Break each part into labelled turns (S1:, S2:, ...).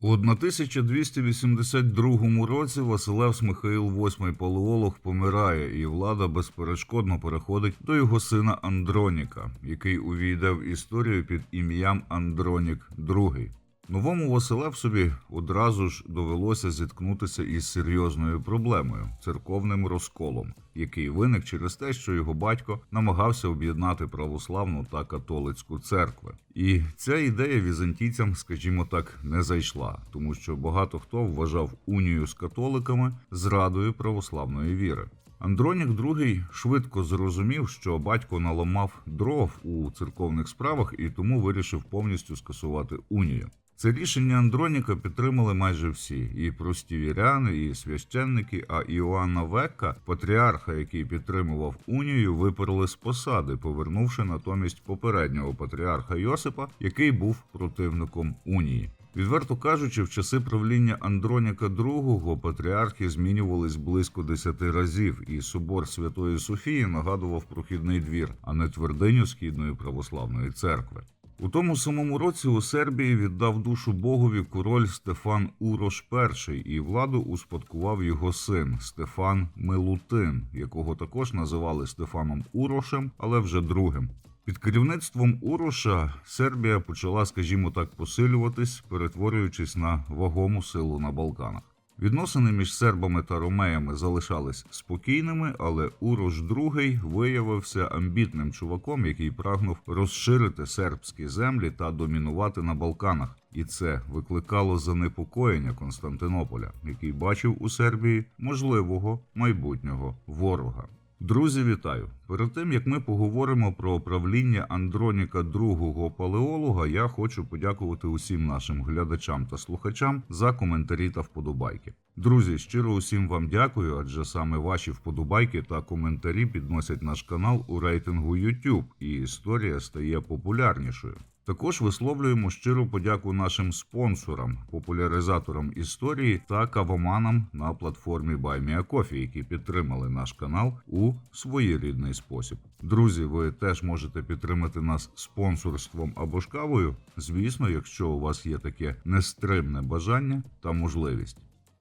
S1: У 1282 році Василевс Михаїл VIII Палеолог помирає, і влада безперешкодно переходить до його сина Андроніка, який увійде в історію під ім'ям Андронік II. Новому Василевсові одразу ж довелося зіткнутися із серйозною проблемою церковним розколом, який виник через те, що його батько намагався об'єднати православну та католицьку церкви. І ця ідея візантійцям, скажімо так, не зайшла, тому що багато хто вважав унію з католиками зрадою православної віри. Андронік II швидко зрозумів, що батько наламав дров у церковних справах і тому вирішив повністю скасувати унію. Це рішення Андроніка підтримали майже всі: і прості віряни, і священники. А Іоанна Векка, патріарха, який підтримував унію, виперли з посади, повернувши натомість попереднього патріарха Йосипа, який був противником унії. Відверто кажучи, в часи правління Андроніка II патріархи змінювались близько десяти разів, і собор Святої Софії нагадував прохідний двір, а не твердиню східної православної церкви. У тому самому році у Сербії віддав душу Богові король Стефан Урош І, і владу успадкував його син Стефан Милутин, якого також називали Стефаном Урошем, але вже другим. Під керівництвом Уроша Сербія почала, скажімо так, посилюватись, перетворюючись на вагому силу на Балканах. Відносини між сербами та ромеями залишались спокійними, але Урош II виявився амбітним чуваком, який прагнув розширити сербські землі та домінувати на Балканах. І це викликало занепокоєння Константинополя, який бачив у Сербії можливого майбутнього ворога. Друзі, вітаю! Перед тим як ми поговоримо про правління Андроніка II палеолога, я хочу подякувати усім нашим глядачам та слухачам за коментарі та вподобайки. Друзі, щиро усім вам дякую, адже саме ваші вподобайки та коментарі підносять наш канал у рейтингу YouTube, і історія стає популярнішою. Також висловлюємо щиру подяку нашим спонсорам, популяризаторам історії та кавоманам на платформі BuyMeACoffee, які підтримали наш канал у своєрідний спосіб. Друзі, ви теж можете підтримати нас спонсорством або ж кавою, звісно, якщо у вас є таке нестримне бажання та можливість.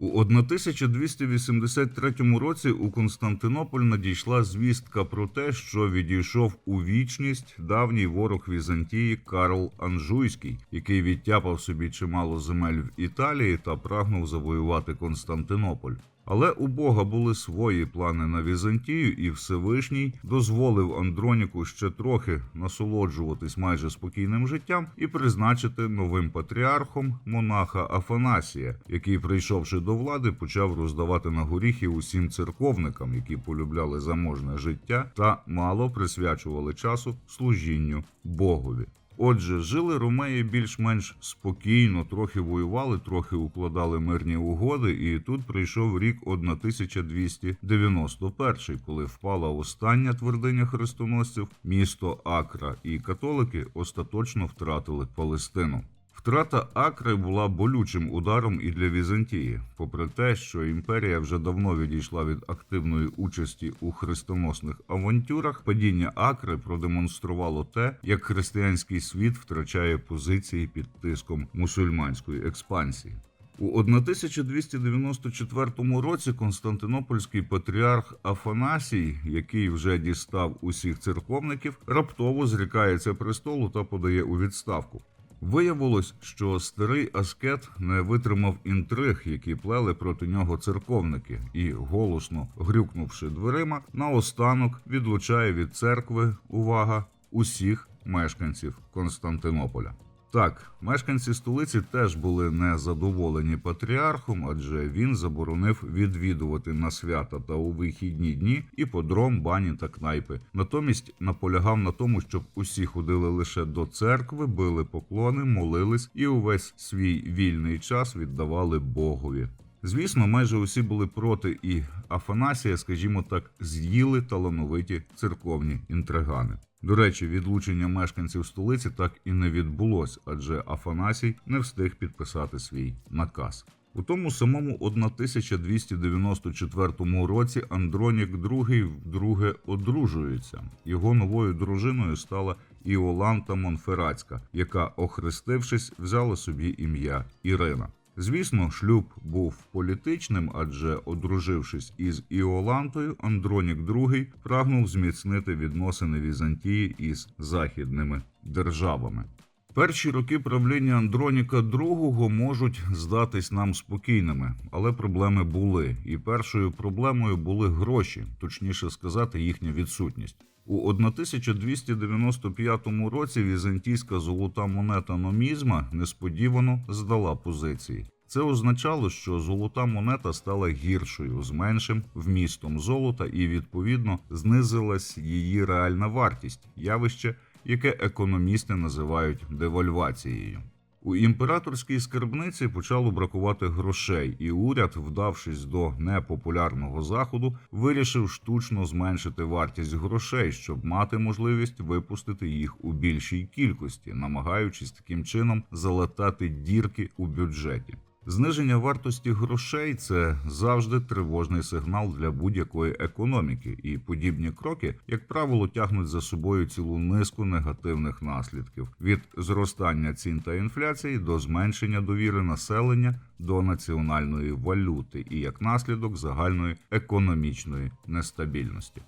S1: У 1283 році у Константинополь надійшла звістка про те, що відійшов у вічність давній ворог Візантії Карл Анжуйський, який відтяпав собі чимало земель в Італії та прагнув завоювати Константинополь. Але у Бога були свої плани на Візантію, і Всевишній дозволив Андроніку ще трохи насолоджуватись майже спокійним життям і призначити новим патріархом монаха Афанасія, який, прийшовши до влади, почав роздавати на горіхи усім церковникам, які полюбляли заможне життя та мало присвячували часу служінню Богові. Отже, жили ромеї більш-менш спокійно, трохи воювали, трохи укладали мирні угоди, і тут прийшов рік 1291, коли впала остання твердиня хрестоносців, місто Акра, і католики остаточно втратили Палестину. Втрата Акри була болючим ударом і для Візантії, попри те, що імперія вже давно відійшла від активної участі у хрестоносних авантюрах, падіння Акри продемонструвало те, як християнський світ втрачає позиції під тиском мусульманської експансії. У 1294 році Константинопольський патріарх Афанасій, який вже дістав усіх церковників, раптово зрікається престолу та подає у відставку. Виявилось, що старий аскет не витримав інтриг, які плели проти нього церковники, і, голосно грюкнувши дверима, наостанок відлучає від церкви увага усіх мешканців Константинополя. Так, мешканці столиці теж були незадоволені патріархом, адже він заборонив відвідувати на свята та у вихідні дні і подром, бані та кнайпи. Натомість наполягав на тому, щоб усі ходили лише до церкви, били поклони, молились і увесь свій вільний час віддавали Богові. Звісно, майже усі були проти, і Афанасія, скажімо так, з'їли талановиті церковні інтригани. До речі, відлучення мешканців столиці так і не відбулось, адже Афанасій не встиг підписати свій наказ. У тому самому 1294 році Андронік II вдруге одружується. Його новою дружиною стала Іоланта Монферратська, яка, охрестившись, взяла собі ім'я Ірина. Звісно, шлюб був політичним, адже, одружившись із Іолантою, Андронік II прагнув зміцнити відносини Візантії із західними державами. Перші роки правління Андроніка II можуть здатись нам спокійними, але проблеми були. І першою проблемою були гроші, точніше сказати, їхня відсутність. У 1295 році візантійська золота монета номізма несподівано здала позиції. Це означало, що золота монета стала гіршою з меншим вмістом золота, і відповідно знизилась її реальна вартість явище, яке економісти називають девальвацією. У імператорській скарбниці почало бракувати грошей, і уряд, вдавшись до непопулярного заходу, вирішив штучно зменшити вартість грошей, щоб мати можливість випустити їх у більшій кількості, намагаючись таким чином залатати дірки у бюджеті. Зниження вартості грошей це завжди тривожний сигнал для будь-якої економіки, і подібні кроки, як правило, тягнуть за собою цілу низку негативних наслідків від зростання цін та інфляції до зменшення довіри населення до національної валюти і як наслідок загальної економічної нестабільності.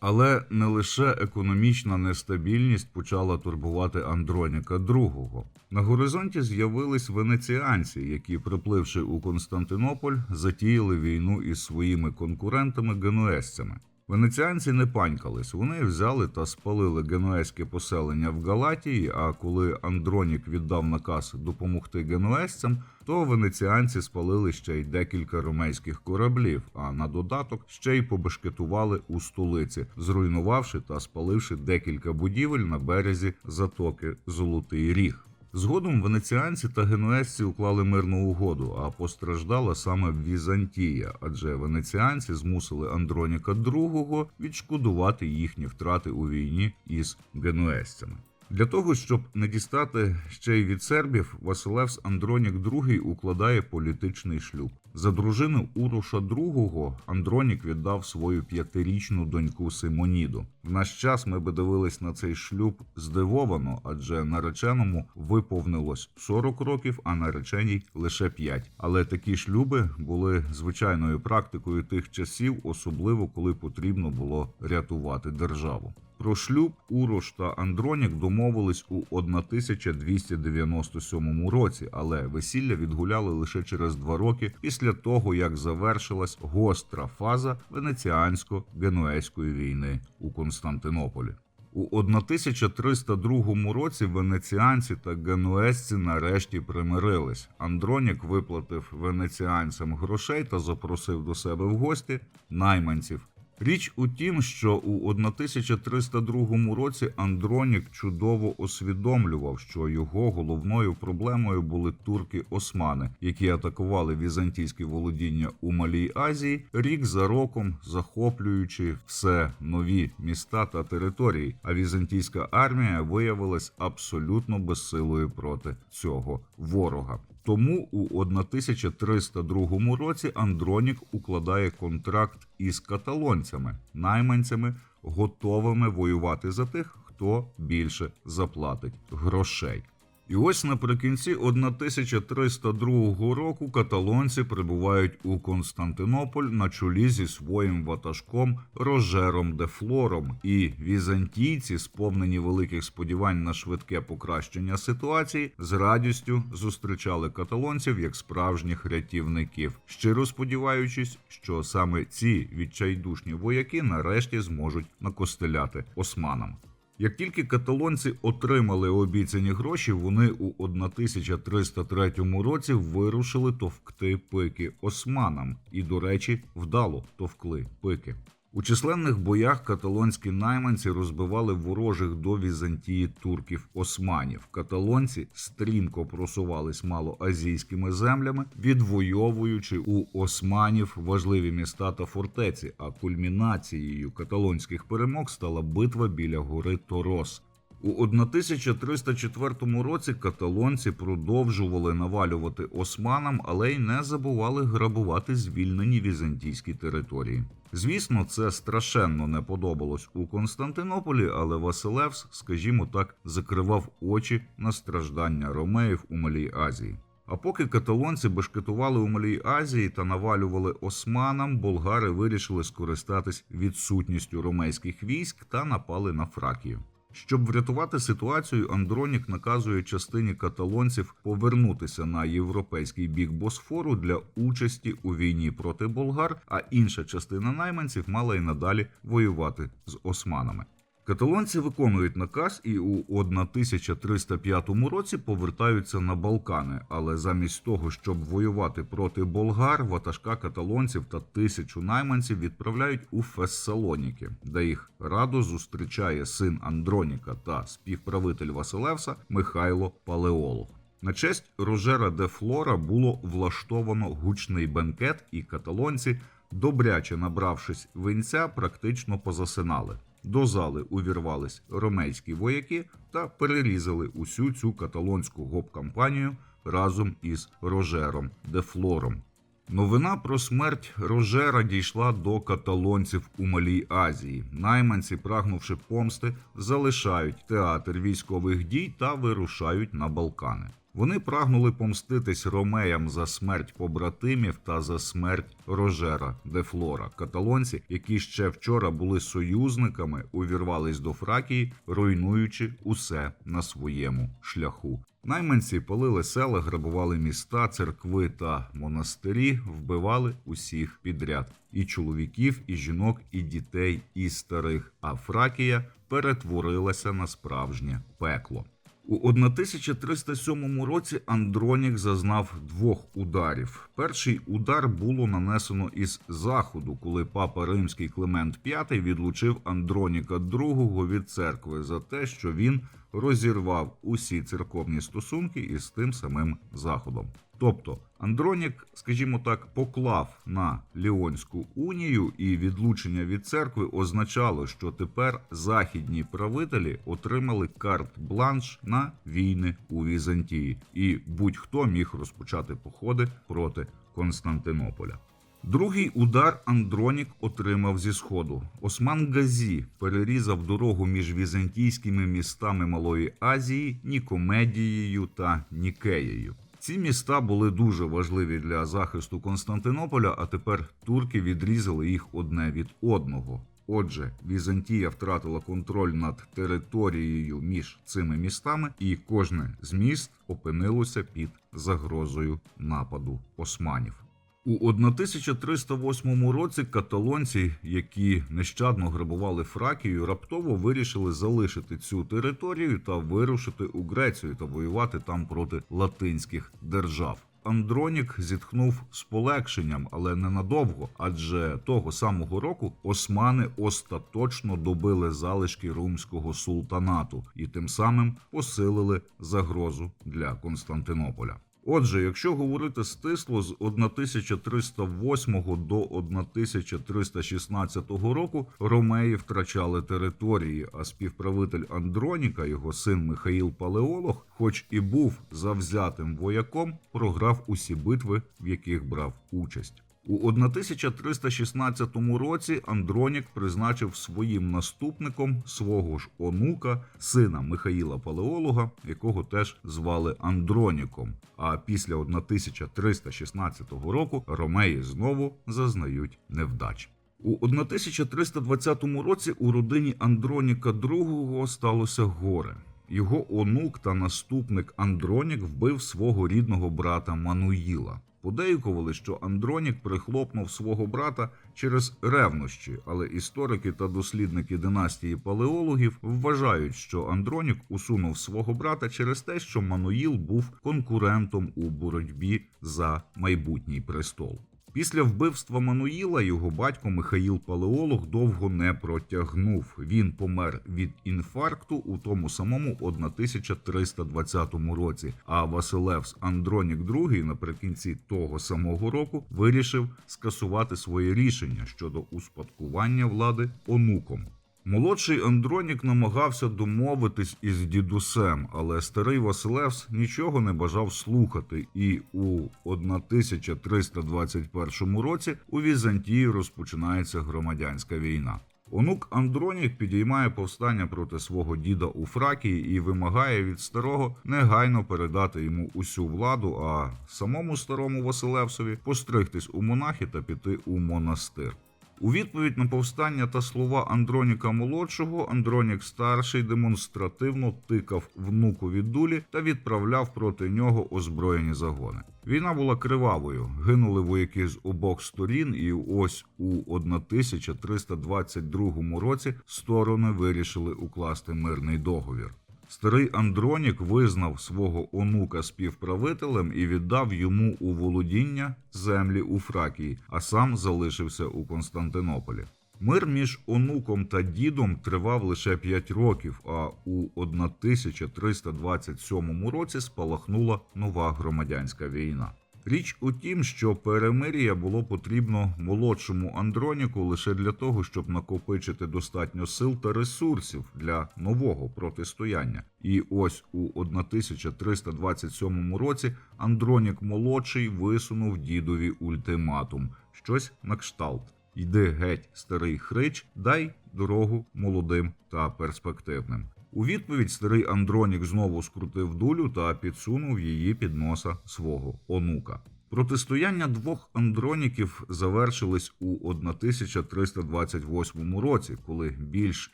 S1: Але не лише економічна нестабільність почала турбувати Андроніка II. На горизонті з'явились венеціанці, які, припливши у Константинополь, затіяли війну із своїми конкурентами генуезцями. Венеціанці не панькались, вони взяли та спалили генуезьке поселення в Галатії. А коли Андронік віддав наказ допомогти генуезцям, то венеціанці спалили ще й декілька ромейських кораблів. А на додаток ще й побешкетували у столиці, зруйнувавши та спаливши декілька будівель на березі затоки Золотий Ріг. Згодом венеціанці та генуезці уклали мирну угоду, а постраждала саме Візантія, адже венеціанці змусили Андроніка II відшкодувати їхні втрати у війні із генуезцями. Для того щоб не дістати ще й від сербів, Василевс Андронік II укладає політичний шлюб. За дружину Уруша II Андронік віддав свою п'ятирічну доньку Симоніду. В наш час ми би дивились на цей шлюб здивовано, адже нареченому виповнилось 40 років, а нареченій лише 5. Але такі шлюби були звичайною практикою тих часів, особливо коли потрібно було рятувати державу. Про шлюб Урош та Андронік домовились у 1297 році, але весілля відгуляли лише через два роки після того, як завершилась гостра фаза венеціансько-генуезької війни у Константинополі. У 1302 році венеціанці та генуезці нарешті примирились. Андронік виплатив венеціанцям грошей та запросив до себе в гості найманців. Річ у тім, що у 1302 році Андронік чудово усвідомлював, що його головною проблемою були турки-османи, які атакували візантійські володіння у Малій Азії, рік за роком захоплюючи все нові міста та території. А візантійська армія виявилась абсолютно безсилою проти цього ворога. Тому у 1302 році Андронік укладає контракт із каталонцями, найманцями, готовими воювати за тих, хто більше заплатить грошей. І ось наприкінці 1302 року каталонці прибувають у Константинополь на чолі зі своїм ватажком Рожером де Флором, і візантійці, сповнені великих сподівань на швидке покращення ситуації, з радістю зустрічали каталонців як справжніх рятівників, щиро сподіваючись, що саме ці відчайдушні вояки нарешті зможуть накостеляти османам. Як тільки каталонці отримали обіцяні гроші, вони у 1303 році вирушили товкти пики османам, і, до речі, вдало товкли пики. У численних боях каталонські найманці розбивали ворожих до Візантії турків османів. Каталонці стрімко просувались малоазійськими землями, відвоюючи у османів важливі міста та фортеці. А кульмінацією каталонських перемог стала битва біля гори Торос. У 1304 році каталонці продовжували навалювати османам, але й не забували грабувати звільнені візантійські території. Звісно, це страшенно не подобалось у Константинополі, але Василевс, скажімо так, закривав очі на страждання ромеїв у Малій Азії. А поки каталонці бешкетували у Малій Азії та навалювали османам, болгари вирішили скористатись відсутністю ромейських військ та напали на Фракію. Щоб врятувати ситуацію, Андронік наказує частині каталонців повернутися на європейський бік Босфору для участі у війні проти болгар, а інша частина найманців мала й надалі воювати з османами. Каталонці виконують наказ і у 1305 році повертаються на Балкани, але замість того, щоб воювати проти болгар, ватажка каталонців та тисячу найманців відправляють у Фессалоніки, де їх радо зустрічає син Андроніка та співправитель Василевса Михайло Палеолог. На честь Рожера де Флора було влаштовано гучний бенкет, і каталонці, добряче набравшись винця, практично позасинали. До зали увірвались ромейські вояки та перерізали усю цю каталонську гоп-кампанію разом із Рожером де Флором. Новина про смерть Рожера дійшла до каталонців у Малій Азії. Найманці, прагнувши помсти, залишають театр військових дій та вирушають на Балкани. Вони прагнули помститись ромеям за смерть побратимів та за смерть Рожера де Флора. Каталонці, які ще вчора були союзниками, увірвались до Фракії, руйнуючи усе на своєму шляху. Найманці палили села, грабували міста, церкви та монастирі, вбивали усіх підряд: і чоловіків, і жінок, і дітей, і старих. А Фракія перетворилася на справжнє пекло. У 1307 році Андронік зазнав двох ударів. Перший удар було нанесено із заходу, коли папа римський Климент V відлучив Андроніка II від церкви за те, що він розірвав усі церковні стосунки із тим самим заходом. Тобто Андронік, скажімо так, поклав на Ліонську унію, і відлучення від церкви означало, що тепер західні правителі отримали карт-бланш на війни у Візантії, і будь-хто міг розпочати походи проти Константинополя. Другий удар Андронік отримав зі сходу. Осман Газі перерізав дорогу між візантійськими містами Малої Азії, Нікомедією та Нікеєю. Ці міста були дуже важливі для захисту Константинополя, а тепер турки відрізали їх одне від одного. Отже, Візантія втратила контроль над територією між цими містами, і кожне з міст опинилося під загрозою нападу османів. У 1308 році каталонці, які нещадно грабували Фракію, раптово вирішили залишити цю територію та вирушити у Грецію та воювати там проти латинських держав. Андронік зітхнув з полегшенням, але ненадовго, адже того самого року османи остаточно добили залишки румського султанату і тим самим посилили загрозу для Константинополя. Отже, якщо говорити стисло з 1308 до 1316 року ромеї втрачали території, а співправитель Андроніка, його син Михаїл Палеолог, хоч і був завзятим вояком, програв усі битви, в яких брав участь. У 1316 році Андронік призначив своїм наступником свого ж онука, сина Михаїла Палеолога, якого теж звали Андроніком. А після 1316 року ромеї знову зазнають невдач. У 1320 році у родині Андроніка II сталося горе. Його онук та наступник Андронік вбив свого рідного брата Мануїла. Подейкували, що Андронік прихлопнув свого брата через ревнощі, але історики та дослідники династії палеологів вважають, що Андронік усунув свого брата через те, що Мануїл був конкурентом у боротьбі за майбутній престол. Після вбивства Мануїла його батько Михаїл Палеолог довго не протягнув. Він помер від інфаркту у тому самому 1320 році. А Василевс Андронік II наприкінці того самого року вирішив скасувати своє рішення щодо успадкування влади онуком. Молодший Андронік намагався домовитись із дідусем, але старий Василевс нічого не бажав слухати, і у 1321 році у Візантії розпочинається громадянська війна. Онук Андронік підіймає повстання проти свого діда у Фракії і вимагає від старого негайно передати йому усю владу, а самому старому Василевсові постригтись у монахи та піти у монастир. У відповідь на повстання та слова Андроніка молодшого, Андронік старший демонстративно тикав внукові дулі та відправляв проти нього озброєні загони. Війна була кривавою, гинули вояки з обох сторін, і ось у 1322 році сторони вирішили укласти мирний договір. Старий Андронік визнав свого онука співправителем і віддав йому у володіння землі у Фракії, а сам залишився у Константинополі. Мир між онуком та дідом тривав лише 5 років, а у 1327 році спалахнула нова громадянська війна. Річ у тім, що перемир'я було потрібно молодшому Андроніку лише для того, щоб накопичити достатньо сил та ресурсів для нового протистояння. І ось у 1327 році Андронік молодший висунув дідові ультиматум, щось на кшталт. Йди геть, старий хрич, дай дорогу молодим та перспективним. У відповідь старий Андронік знову скрутив дулю та підсунув її під носа свого онука. Протистояння двох андроніків завершились у 1328 році, коли більш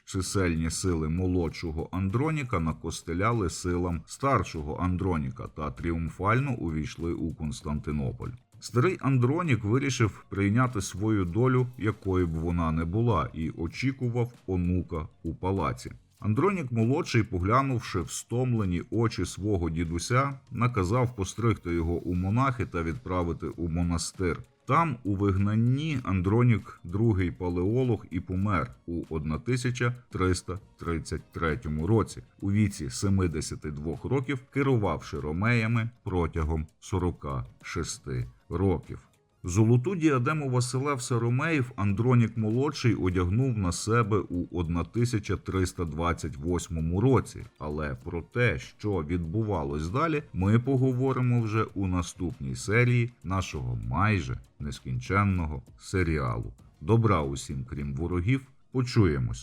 S1: чисельні сили молодшого Андроніка накостеляли силам старшого Андроніка та тріумфально увійшли у Константинополь. Старий Андронік вирішив прийняти свою долю, якою б вона не була, і очікував онука у палаці. Андронік молодший, поглянувши в стомлені очі свого дідуся, наказав постригти його у монахи та відправити у монастир. Там, у вигнанні, Андронік, другий палеолог, і помер у 1333 році, у віці 72 років, керувавши ромеями протягом 46 років. Золоту діадему Василевса Ромеїв Андронік молодший одягнув на себе у 1328 році. Але про те, що відбувалось далі, ми поговоримо вже у наступній серії нашого майже нескінченного серіалу. Добра усім, крім ворогів, почуємось.